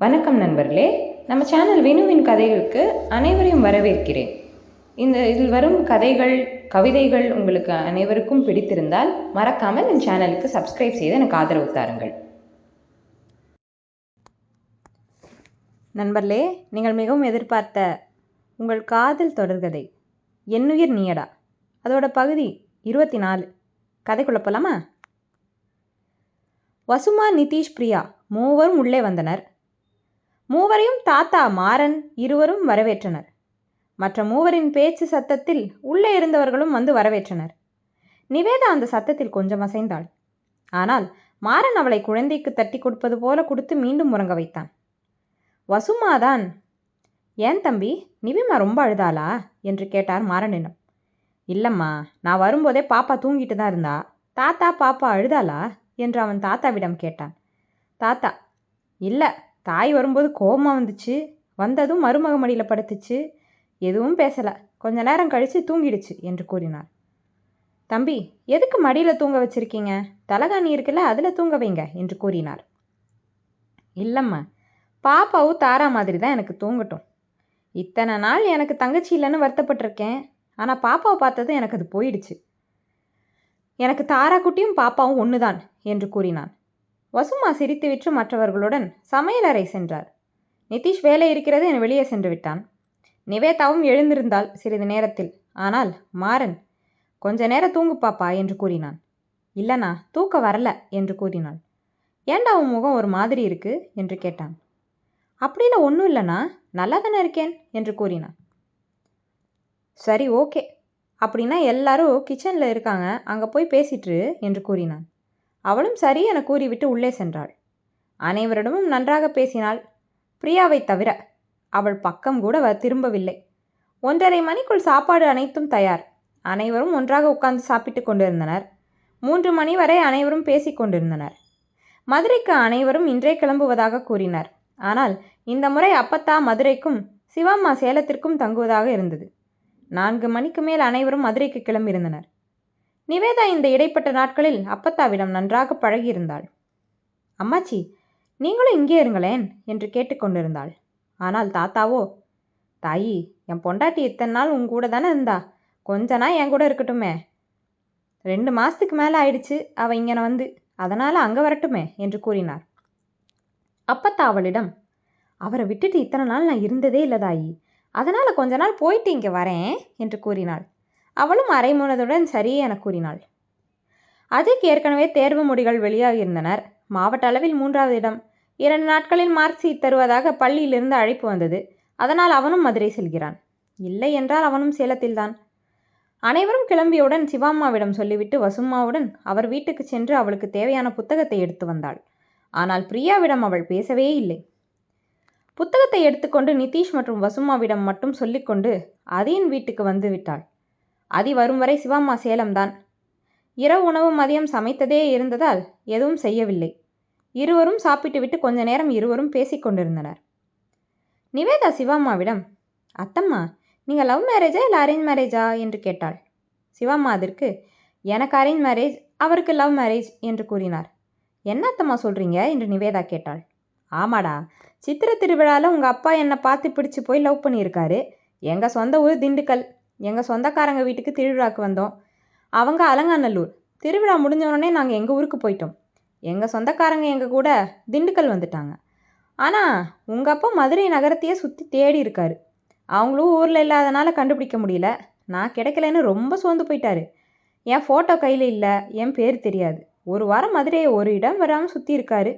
வணக்கம் நண்பர்களே. நம்ம சேனல் வினுவின் கதைகளுக்கு அனைவரையும் வரவேற்கிறேன். இந்த இதில் வரும் கதைகள் கவிதைகள் உங்களுக்கு அனைவருக்கும் பிடித்திருந்தால் மறக்காமல் என் சேனலுக்கு சப்ஸ்கிரைப் செய்து எனக்கு ஆதரவு தாருங்கள். நண்பர்களே நீங்கள் மிகவும் எதிர்பார்த்த உங்கள் காதல் தொடர்கதை என்னுயிர் நீயடா? அதோட பகுதி இருபத்தி நாலு கதை குழப்பலாமா வசுமா நிதிஷ் பிரியா மூவரும் உள்ளே வந்தனர். மூவரையும் தாத்தா மாறன் இருவரும் வரவேற்றனர். மற்ற மூவரின் பேச்சு சத்தத்தில் உள்ளே இருந்தவர்களும் வந்து வரவேற்றனர். நிவேதா அந்த சத்தத்தில் கொஞ்சம் அசைந்தாள். ஆனால் மாறன் அவளை குழந்தைக்கு தட்டி கொடுப்பது போல கொடுத்து மீண்டும் உறங்க வைத்தான். வசுமாதான் ஏன் தம்பி நிவிமா ரொம்ப அழுதாளா? என்று கேட்டார் மாறனிடம். இல்லைம்மா நான் வரும்போதே பாப்பா தூங்கிட்டு தான் இருந்தா. தாத்தா பாப்பா அழுதாளா? என்று அவன் தாத்தாவிடம் கேட்டான். தாத்தா இல்லை தாய் வரும்போது கோபமாக வந்துச்சு. வந்ததும் மருமக மடியில் படுத்துச்சு. எதுவும் பேசலை. கொஞ்ச நேரம் கழித்து தூங்கிடுச்சு என்று கூறினார். தம்பி எதுக்கு மடியில் தூங்க வச்சிருக்கீங்க? தலகாணி இருக்குல்ல அதில் தூங்க வைங்க என்று கூறினார். இல்லைம்மா பாப்பாவும் தாரா மாதிரி தான் எனக்கு தூங்கட்டும். இத்தனை நாள் எனக்கு தங்கச்சி இல்லைன்னு வருத்தப்பட்டிருக்கேன். ஆனால் பாப்பாவை பார்த்தது எனக்கு அது போயிடுச்சு. எனக்கு தாரா குட்டியும் பாப்பாவும் ஒன்று தான் என்று கூறினான். வசுமா சிரித்துவிட்டு மற்றவர்களுடன் சமையலறை சென்றார். நிதிஷ் வேலை இருக்கிறது என வெளியே சென்று விட்டான். நிவேதாவும் எழுந்திருந்தாள் சிறிது நேரத்தில். ஆனால் மாறன் கொஞ்ச நேரம் தூங்கு பாப்பா என்று கூறினான். இல்லைண்ணா தூக்க வரல என்று கூறினாள். ஏண்டா உன் முகம் ஒரு மாதிரி இருக்கு? என்று கேட்டான். அப்படிலாம் ஒன்றும் இல்லைண்ணா நல்லா தானே இருக்கேன் என்று கூறினான். சரி ஓகே. அப்படின்னா எல்லாரும் கிச்சனில் இருக்காங்க அங்கே போய் பேசிட்டு என்று கூறினான். அவளும் சரி என கூறிவிட்டு உள்ளே சென்றாள். அனைவரிடமும் நன்றாக பேசினாள். பிரியாவை தவிர அவள் பக்கம் கூட திரும்பவில்லை. ஒன்றரை மணிக்குள் சாப்பாடு அனைத்தும் தயார். அனைவரும் ஒன்றாக உட்கார்ந்து சாப்பிட்டு கொண்டிருந்தனர். மூன்று மணி வரை அனைவரும் பேசிக்கொண்டிருந்தனர் மதுரைக்கு அனைவரும் இன்றே கிளம்புவதாக கூறினர். ஆனால் இந்த முறை அப்பத்தா மதுரைக்கும் சிவம்மா சேலத்திற்கும் தங்குவதாக இருந்தது. நான்கு மணிக்கு மேல் அனைவரும் மதுரைக்கு கிளம்பியிருந்தனர். நிவேதா இந்த இடைப்பட்ட நாட்களில் அப்பத்தாவிடம் நன்றாக பழகியிருந்தாள். அம்மாச்சி நீங்களும் இங்கே இருங்களேன் என்று கேட்டுக்கொண்டிருந்தாள் ஆனால் தாத்தாவோ? தாயி என் பொண்டாட்டி இத்தனை நாள் உன் கூட தானே இருந்தா? கொஞ்ச நாள் என் கூட இருக்கட்டுமே. ரெண்டு மாதத்துக்கு மேலே ஆயிடுச்சு. அவள் இங்கே வந்து அதனால் அங்கே வரட்டுமே என்று கூறினார். அப்பத்தா அவளிடம் அவரை விட்டுட்டு இத்தனை நாள் நான் இருந்ததே இல்லை தாயி. அதனால் கொஞ்ச நாள் போயிட்டு இங்கே வரேன் என்று கூறினாள். அவளும் அரைமுனதுடன் சரி என கூறினாள். அஜய்க்கு ஏற்கனவே தேர்வு முடிகள் வெளியாகியிருந்தனர். மாவட்ட அளவில் மூன்றாவது இடம். இரண்டு நாட்களில் மார்க் சீட் தருவதாக பள்ளியிலிருந்து அழைப்பு வந்தது. அதனால் அவனும் மதுரை செல்கிறான். இல்லை என்றால் அவனும் சேலத்தில்தான் அனைவரும் கிளம்பியவுடன் சிவாம்மாவிடம் சொல்லிவிட்டு வசும்மாவுடன் அவர் வீட்டுக்கு சென்று அவளுக்கு தேவையான புத்தகத்தை எடுத்து வந்தாள். ஆனால் பிரியாவிடம் அவள் பேசவே இல்லை. புத்தகத்தை எடுத்துக்கொண்டு நிதிஷ் மற்றும் வசுமாவிடம் மட்டும் சொல்லிக்கொண்டு அதியின் வீட்டுக்கு வந்து விட்டாள். அதி வரும் வரை சிவாம்மா சேலம்தான். இரவு உணவு மதியம் சமைத்ததே இருந்ததால் எதுவும் செய்யவில்லை. இருவரும் சாப்பிட்டுவிட்டு கொஞ்ச நேரம் இருவரும் பேசிக்கொண்டிருந்தனர் நிவேதா சிவாம்மாவிடம் அத்தம்மா நீங்கள் லவ் மேரேஜா இல்லை அரேஞ்ச் மேரேஜா? என்று கேட்டாள். சிவாம்மா அதற்கு எனக்கு அரேஞ்ச் மேரேஜ் அவருக்கு லவ் மேரேஜ் என்று கூறினார். என்ன அத்தம்மா சொல்கிறீங்க என்று நிவேதா கேட்டாள். ஆமாடா சித்திர திருவிழாவில் உங்கள் அப்பா என்னை பார்த்து பிடிச்சு போய் லவ் பண்ணியிருக்காரு. எங்கள் சொந்த ஊர் திண்டுக்கல். எங்கள் சொந்தக்காரங்க வீட்டுக்கு திருவிழாவுக்கு வந்தோம். அவங்க அலங்காநல்லூர். திருவிழா முடிஞ்ச உடனே நாங்கள் எங்கள் ஊருக்கு போயிட்டோம். எங்கள் சொந்தக்காரங்க எங்கள் கூட திண்டுக்கல் வந்துட்டாங்க. ஆனால் உங்கள் அப்பா மதுரை நகரத்தையே சுற்றி தேடி இருக்காரு. அவங்களும் ஊரில் இல்லாதனால கண்டுபிடிக்க முடியல. நான் கிடைக்கலன்னு ரொம்ப சோர்ந்து போயிட்டாரு. என் ஃபோட்டோ கையில் இல்லை என் பேர் தெரியாது. ஒரு வாரம் மதுரையை ஒரு இடம் வராமல் சுற்றி இருக்காரு.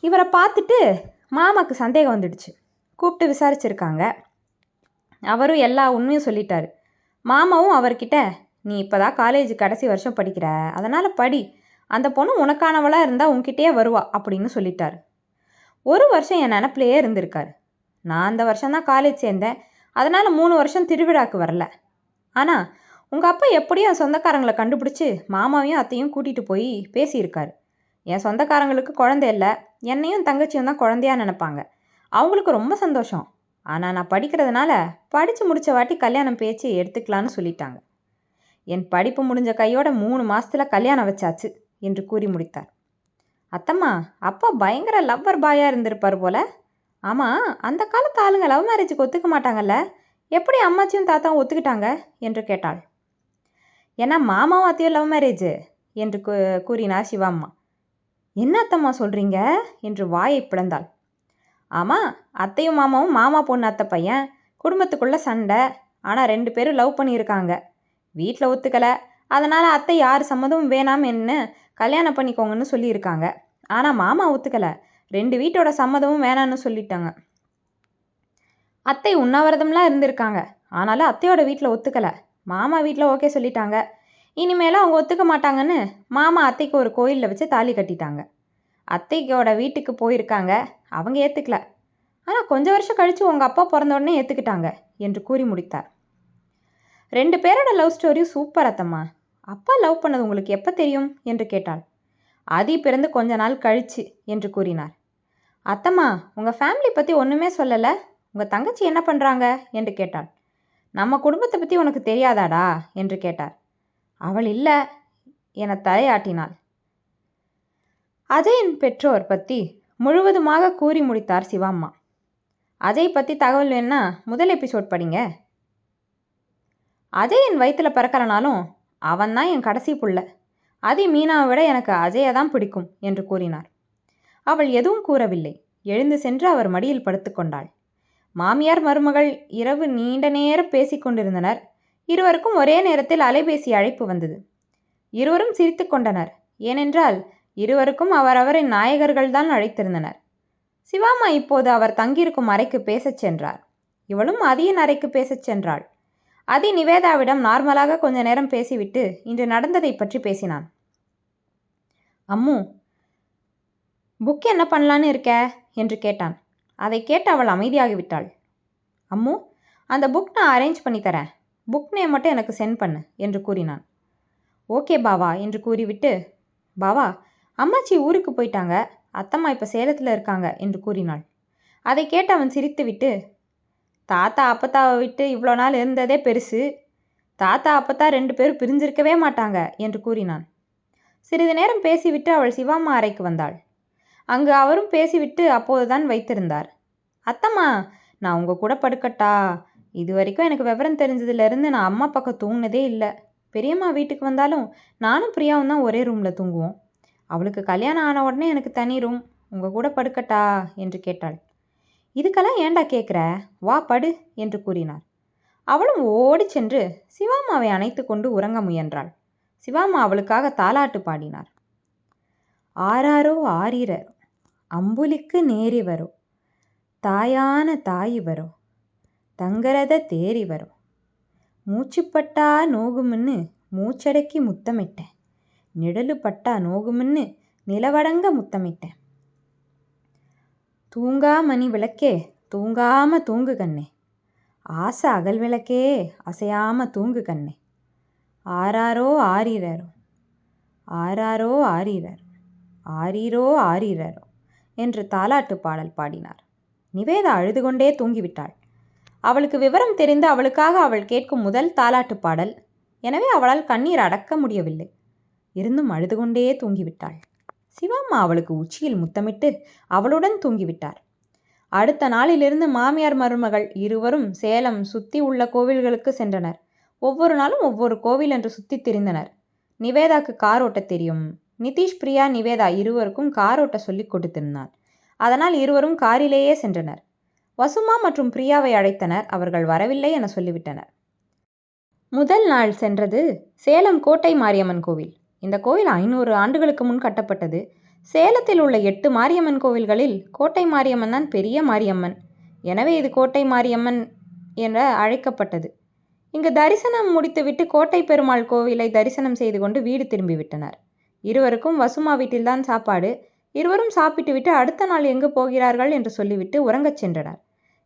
இவரை பார்த்துட்டு மாமாக்கு சந்தேகம் வந்துடுச்சு. கூப்பிட்டு விசாரிச்சிருக்காங்க. அவரும் எல்லா உண்மையும் சொல்லிட்டார். மாமாவும் அவர்கிட்ட நீ இப்போ தான் காலேஜ் கடைசி வருஷம் படிக்கிற அதனால் படி. அந்த பொண்ணு உனக்கானவளாக இருந்தால் உன்கிட்டயே வருவா அப்படின்னு சொல்லிட்டார். ஒரு வருஷம் என் நினப்பிலேயே இருந்திருக்கார். நான் அந்த வருஷம் தான் காலேஜ் சேர்ந்தேன். அதனால் மூணு வருஷம் திருவிழாக்கு வரல. ஆனால் உங்கள் அப்பா எப்படியும் என் சொந்தக்காரங்களை கண்டுபிடிச்சி மாமாவையும் அத்தையும் கூட்டிகிட்டு போய் பேசியிருக்காரு. என் சொந்தக்காரங்களுக்கு குழந்தை இல்லை. என்னையும் தங்கச்சியும் தான் குழந்தையா நினைப்பாங்க. அவங்களுக்கு ரொம்ப சந்தோஷம். ஆனால் நான் படிக்கிறதுனால படித்து முடித்த வாட்டி கல்யாணம் பேச்சு எடுத்துக்கலான்னு சொல்லிட்டாங்க. என் படிப்பு முடிஞ்ச கையோட மூணு மாதத்தில் கல்யாணம் வச்சாச்சு என்று கூறி முடித்தார். அத்தம்மா அப்பா பயங்கர லவ்வர் பாயாக இருந்திருப்பார் போல. ஆமாம் அந்த காலத்து ஆளுங்க லவ் மேரேஜுக்கு ஒத்துக்க மாட்டாங்கல்ல. எப்படி அம்மாச்சியும் தாத்தாவும் ஒத்துக்கிட்டாங்க என்று கேட்டாள். ஏன்னா மாமாவும் அத்தையும் லவ் மேரேஜ் என்று கூ கூறினார் சிவாம்மா. என்ன அத்தம்மா சொல்கிறீங்க என்று வாயை பிளந்தாள். ஆமாம் அத்தையும் மாமாவும் மாமா பொண்ணு அத்தை பையன் குடும்பத்துக்குள்ளே சண்டை. ஆனால் ரெண்டு பேரும் லவ் பண்ணியிருக்காங்க. வீட்டில் ஒத்துக்கலை. அதனால் அத்தை யார் சம்மதமும் வேணாம் என்ன கல்யாணம் பண்ணிக்கோங்கன்னு சொல்லியிருக்காங்க. ஆனால் மாமா ஒத்துக்கலை. ரெண்டு வீட்டோட சம்மதமும் வேணான்னு சொல்லிட்டாங்க. அத்தை உண்ணாவிரதம்லாம் இருந்திருக்காங்க. ஆனாலும் அத்தையோட வீட்டில் ஒத்துக்கலை. மாமா வீட்டில் ஓகே சொல்லிட்டாங்க. இனிமேலும் அவங்க ஒத்துக்க மாட்டாங்கன்னு மாமா அத்தைக்கு ஒரு கோயிலில் வச்சு தாலி கட்டிட்டாங்க. அத்தைக்கோட வீட்டுக்கு போயிருக்காங்க. அவங்க ஏற்றுக்கல ஆனால் கொஞ்ச வருஷம் கழித்து உங்கள் அப்பா பிறந்த உடனே ஏற்றுக்கிட்டாங்க என்று கூறி முடித்தார். ரெண்டு பேரோட லவ் ஸ்டோரியும் சூப்பர் அத்தம்மா. அப்பா லவ் பண்ணது உங்களுக்கு எப்போ தெரியும்? என்று கேட்டாள். ஆதி பிறந்து கொஞ்ச நாள் கழிச்சு என்று கூறினார். அத்தம்மா உங்கள் ஃபேமிலி பற்றி ஒன்றுமே சொல்லலை. உங்கள் தங்கச்சி என்ன பண்ணுறாங்க என்று கேட்டாள். நம்ம குடும்பத்தை பற்றி உனக்கு தெரியாதாடா? என்று கேட்டார். அவள் இல்லை என தலையாட்டினாள். அஜயின் பெற்றோர் பற்றி முழுவதுமாக கூறி முடித்தார் சிவாம்மா. அஜய் பற்றி தகவல் வேணா முதல் எபிசோட் படிங்க. அஜயன் வயிற்றில் பிறக்கலனாலும் அவன்தான் என் கடைசி புள்ள. அதி மீனாவை விட எனக்கு அஜயை தான் பிடிக்கும் என்று கூறினார். அவள் எதுவும் கூறவில்லை. எழுந்து சென்று அவர் மடியில் படுத்துக்கொண்டாள் மாமியார் மருமகள் இரவு நீண்ட நேரம் பேசிக்கொண்டிருந்தனர் இருவருக்கும் ஒரே நேரத்தில் அலைபேசி அழைப்பு வந்தது. இருவரும் சிரித்து கொண்டனர். ஏனென்றால் இருவருக்கும் அவரவரின் நாயகர்கள்தான் அழைத்திருந்தனர். சிவாமா இப்போது அவர் தங்கியிருக்கும் அறைக்கு பேசச் சென்றார். இவளும் அதியின் அறைக்கு பேசச் சென்றாள். அதி நிவேதாவிடம் நார்மலாக கொஞ்ச நேரம் பேசிவிட்டு இன்று நடந்ததை பற்றி பேசினான். அம்மு புக் என்ன பண்ணலான்னு இருக்க? என்று கேட்டான். அதை கேட்டு அவள் அமைதியாகிவிட்டாள். அம்மு அந்த புக் நான் அரேஞ்ச் பண்ணி தரேன். புக் நேம் மட்டும் எனக்கு சென்ட் பண்ணு என்று கூறினான். ஓகே பாவா என்று கூறிவிட்டு பாவா அம்மாச்சி ஊருக்கு போயிட்டாங்க. அத்தம்மா இப்போ சேலத்தில் இருக்காங்க என்று கூறினாள். அதை கேட்டு அவன் சிரித்துவிட்டு தாத்தா அப்பத்தாவை விட்டு இவ்வளோ நாள் இருந்ததே பெருசு. தாத்தா அப்பத்தா ரெண்டு பேரும் பிரிஞ்சிருக்கவே மாட்டாங்க என்று கூறினான். சிறிது நேரம் பேசிவிட்டு அவள் சிவாம்மா அறைக்கு வந்தாள். அங்கு அவரும் பேசிவிட்டு அப்போதுதான் வைத்திருந்தார். அத்தம்மா நான் உங்கள் கூட படுக்கட்டா? இது வரைக்கும் எனக்கு விவரம் தெரிஞ்சதுலேருந்து நான் அம்மா பக்கம் தூங்கினதே இல்லை. பெரியம்மா வீட்டுக்கு வந்தாலும் நானும் பிரியாவும் தான் ஒரே ரூமில் தூங்குவோம். அவளுக்கு கல்யாணம் ஆன உடனே எனக்கு தனி ரூம் உங்கள் கூட படுக்கட்டா? என்று கேட்டாள். இதுக்கெல்லாம் ஏண்டா கேட்குற வா படு என்று கூறினார். அவளும் ஓடி சென்று சிவாமாவை அணைத்து கொண்டு உறங்க முயன்றாள். சிவாமா அவளுக்காக தாலாட்டு பாடினார். ஆராரோ ஆரிரரோ அம்புலிக்கு நேரி வரும் தாயான தாய் வரும் தங்கரத தேறி வரும் மூச்சுப்பட்டா நோகும்னு மூச்சடக்கி முத்தமிட்டேன். நிழலு பட்டா நோகுமுன்னு நிலவடங்க முத்தமிட்டேன். தூங்கா மணி விளக்கே தூங்காம தூங்கு கண்ணே. ஆசை அகல் விளக்கே அசையாம தூங்கு கண்ணே. ஆராரோ ஆரிரரோ ஆராரோ ஆரிரரோ ஆரீரோ ஆரிரரோ என்று தாலாட்டு பாடல் பாடினார். நிவேதா அழுது கொண்டே தூங்கிவிட்டாள். அவளுக்கு விவரம் தெரிந்து அவளுக்காக அவள் கேட்கும் முதல் தாலாட்டு பாடல் எனவே அவளால் கண்ணீர் அடக்க முடியவில்லை. இருந்தும் அழுது கொண்டே தூங்கிவிட்டாள். சிவம்மா அவளுக்கு உச்சியில் முத்தமிட்டு அவளுடன் தூங்கிவிட்டார். அடுத்த நாளிலிருந்து மாமியார் மருமகள் இருவரும் சேலம் சுத்தி உள்ள கோவில்களுக்கு சென்றனர். ஒவ்வொரு நாளும் ஒவ்வொரு கோவில் என்று சுத்தி திரிந்தனர். நிவேதாக்கு கார் ஓட்ட தெரியும். நிதிஷ் பிரியா நிவேதா இருவருக்கும் கார் ஓட்ட சொல்லிக் கொடுத்திருந்தான். அதனால் இருவரும் காரிலேயே சென்றனர். வசுமா மற்றும் பிரியாவை அழைத்தனர். அவர்கள் வரவில்லை என சொல்லிவிட்டனர். முதல் நாள் சென்றது சேலம் கோட்டை மாரியம்மன் கோவில். இந்த கோயில் ஐநூறு ஆண்டுகளுக்கு முன் கட்டப்பட்டது. சேலத்தில் உள்ள எட்டு மாரியம்மன் கோவில்களில் கோட்டை மாரியம்மன் தான் பெரிய மாரியம்மன். எனவே இது கோட்டை மாரியம்மன் என அழைக்கப்பட்டது. இங்கு தரிசனம் முடித்துவிட்டு கோட்டை பெருமாள் கோவிலை தரிசனம் செய்து கொண்டு வீடு திரும்பிவிட்டனர் இருவருக்கும் வசுமா வீட்டில்தான் சாப்பாடு. இருவரும் சாப்பிட்டுவிட்டு அடுத்த நாள் எங்கு போகிறார்கள் என்று சொல்லிவிட்டு உறங்கச் சென்றனர்.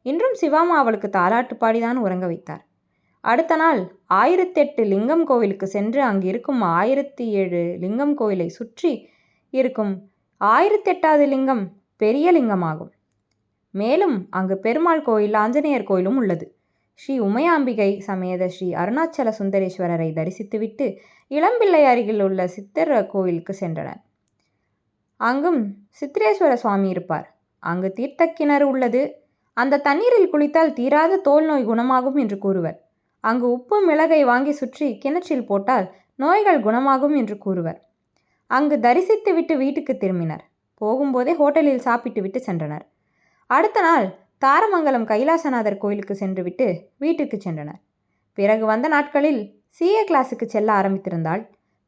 இன்றும் சிவாமா அவளுக்கு தாலாட்டு பாடிதான் உறங்க வைத்தார். அடுத்த நாள் ஆயிரத்தெட்டு லிங்கம் கோவிலுக்கு சென்று அங்கு இருக்கும் ஆயிரத்தி ஏழு லிங்கம் கோவிலை சுற்றி இருக்கும் ஆயிரத்தெட்டாவது லிங்கம் பெரிய லிங்கமாகும். மேலும் அங்கு பெருமாள் கோயில் ஆஞ்சநேயர் கோயிலும் உள்ளது. ஸ்ரீ உமையாம்பிகை சமேத ஸ்ரீ அருணாச்சல சுந்தரேஸ்வரரை தரிசித்துவிட்டு இளம்பிள்ளை அருகில் உள்ள சித்தர் கோயிலுக்கு சென்றனர். அங்கும் சித்திரேஸ்வர சுவாமி இருப்பார். அங்கு தீர்த்தக்கிணறு உள்ளது. அந்த தண்ணீரில் குளித்தால் தீராத தோல் நோய் குணமாகும் என்று கூறுவர். அங்கு உப்பு மிளகை வாங்கி சுற்றி கிணற்றில் போட்டால் நோய்கள் குணமாகும் என்று கூறுவர். அங்கு தரிசித்து விட்டு வீட்டுக்கு திரும்பினர். போகும்போதே ஹோட்டலில் சாப்பிட்டுவிட்டு சென்றனர். அடுத்த நாள் தாரமங்கலம் கைலாசநாதர் கோயிலுக்கு சென்றுவிட்டு வீட்டுக்கு சென்றனர். பிறகு வந்த நாட்களில் சிஏ கிளாஸுக்கு செல்ல ஆரம்பித்திருந்தாள்.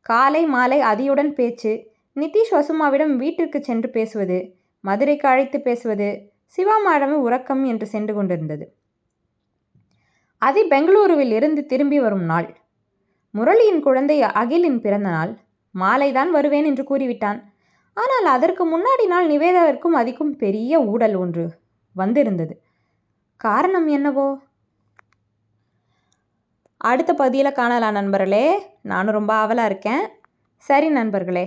காலை மாலை அதியுடன் பேச்சு நிதிஷ் வசுமாவிடம் வீட்டிற்கு சென்று பேசுவது மதுரைக்கு அழைத்து பேசுவது சிவா மேடமும் உறக்கம் என்று சென்று கொண்டிருந்தது. அதி பெங்களூருவில் இருந்து திரும்பி வரும் நாள். முரளியின் குழந்தை அகிலின் பிறந்த நாள். மாலைதான் வருவேன் என்று கூறிவிட்டான். ஆனால் அதற்கு முன்னாடி நாள் நிவேதாவிற்கும் அதிக்கும் பெரிய ஊடல் ஒன்று வந்திருந்தது. காரணம் என்னவோ? அடுத்த பகுதியில் காணலாம் நண்பர்களே. நானும் ரொம்ப ஆவலாக இருக்கேன். சரி நண்பர்களே.